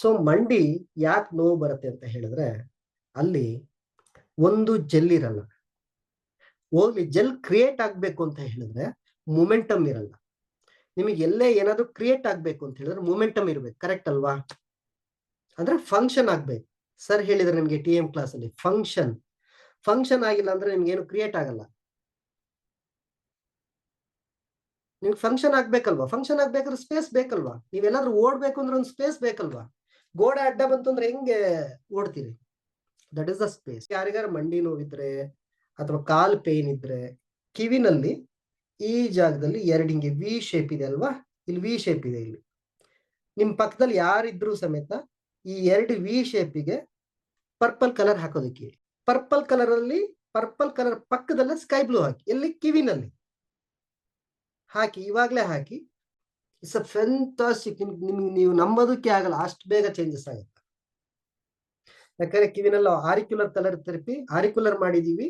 So ಮಂಡಿ ಯಾಕೆ ನೋವು ಬರುತ್ತೆ ಅಂತ ಹೇಳಿದ್ರೆ, ಅಲ್ಲಿ ಒಂದು ಜೆಲ್ ಇರಲ್ಲ. ಹೋಗ್ಲಿ ಜೆಲ್ ಕ್ರಿಯೇಟ್ ಆಗ್ಬೇಕು ಅಂತ ಹೇಳಿದ್ರೆ ಮೊಮೆಂಟಮ್ ಇರಲ್ಲ. ನಿಮಗೆ ಎಲ್ಲೇ ಏನಾದ್ರೂ ಕ್ರಿಯೇಟ್ ಆಗ್ಬೇಕು ಅಂತ ಹೇಳಿದ್ರೆ ಮೊಮೆಂಟಮ್ ಇರ್ಬೇಕು ಕರೆಕ್ಟ್ ಅಲ್ವಾ? ಅಂದ್ರೆ ಫಂಕ್ಷನ್ ಆಗ್ಬೇಕು. ಸರ್ ಹೇಳಿದ್ರೆ ನಿಮ್ಗೆ ಟಿ ಎಂ ಕ್ಲಾಸ್ ಅಲ್ಲಿ ಫಂಕ್ಷನ್ ಫಂಕ್ಷನ್ ಆಗಿಲ್ಲ ಅಂದ್ರೆ ನಿಮ್ಗೆ ಏನು ಕ್ರಿಯೇಟ್ ಆಗಲ್ಲ. ನಿಮ್ಗೆ ಫಂಕ್ಷನ್ ಆಗ್ಬೇಕಲ್ವಾ? ಫಂಕ್ಷನ್ ಆಗ್ಬೇಕಾದ್ರೆ ಸ್ಪೇಸ್ ಬೇಕಲ್ವಾ? ನೀವೆಲ್ಲಾದ್ರೂ ಓಡ್ಬೇಕು ಅಂದ್ರೆ ಒಂದು ಸ್ಪೇಸ್ ಬೇಕಲ್ವಾ? ಗೋಡೆ ಅಡ್ಡ ಬಂತು ಅಂದ್ರೆ ಹೆಂಗೆ ಓಡ್ತೀರಿ? ದಟ್ ಇಸ್ ದ ಸ್ಪೇಸ್ ಯಾರಿಗಾರ ಮಂಡಿ ನೋವಿದ್ರೆ ಅಥವಾ ಕಾಲ್ ಪೇನ್ ಇದ್ರೆ ಕಿವಿನಲ್ಲಿ ಈ ಜಾಗದಲ್ಲಿ ಎರಡು ಹಿಂಗೆ ವಿ ಶೇಪ್ ಇದೆ ಅಲ್ವಾ? ಇಲ್ಲಿ ವಿ ಶೇಪ್ ಇದೆ ಇಲ್ಲಿ. ನಿಮ್ ಪಕ್ಕದಲ್ಲಿ ಯಾರಿದ್ರು ಸಮೇತ ಈ ಎರಡು ವಿ ಶೇಪಿಗೆ ಪರ್ಪಲ್ ಕಲರ್ ಹಾಕೋದಕ್ಕೆ ಪರ್ಪಲ್ ಕಲರ್ ಅಲ್ಲಿ ಪರ್ಪಲ್ ಕಲರ್ ಪಕ್ಕದಲ್ಲೇ ಸ್ಕೈ ಬ್ಲೂ ಹಾಕಿ, ಎಲ್ಲಿ? ಕಿವಿನಲ್ಲಿ. ಹಾಕಿ, ಇವಾಗ್ಲೇ ಹಾಕಿ ಇಟ್ಸ್ ಅ ಫೆಂಟಾಸ್ಟಿಕ್ ನಿಮ್ಗೆ ನೀವು ನಂಬೋದಕ್ಕೆ ಆಗಲ್ಲ, ಅಷ್ಟು ಬೇಗ ಚೇಂಜಸ್ ಆಗುತ್ತೆ. ಯಾಕಂದ್ರೆ ಕಿವಿನಲ್ಲಿ ಆರಿಕ್ಯುಲರ್ ಕಲರ್ ಥೆರಪಿ ಆರಿಕ್ಯುಲರ್ ಮಾಡಿದೀವಿ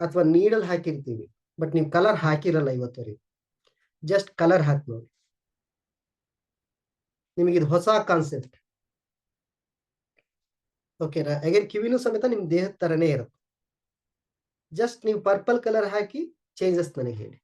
ಅಥವಾ ನೀಡಲ್ ಹಾಕಿರ್ತೀವಿ ಬಟ್ ನೀವು ಕಲರ್ ಹಾಕಿರಲ್ಲ ಇವತ್ತವರೆಗೆ. ಜಸ್ಟ್ ಕಲರ್ ಹಾಕಿ ನೋಡಿ. ನಿಮಗೆ ಇದು ಹೊಸ ಕಾನ್ಸೆಪ್ಟ್ ಓಕೆನಾ ಹಾಗೆ ಕಿವಿನೂ ಸಮೇತ ನಿಮ್ ದೇಹದ ತರನೇ ಇರುತ್ತೆ. ಜಸ್ಟ್ ನೀವು ಪರ್ಪಲ್ ಕಲರ್ ಹಾಕಿ ಚೇಂಜಸ್ ನನಗೆ ಹೇಳಿ.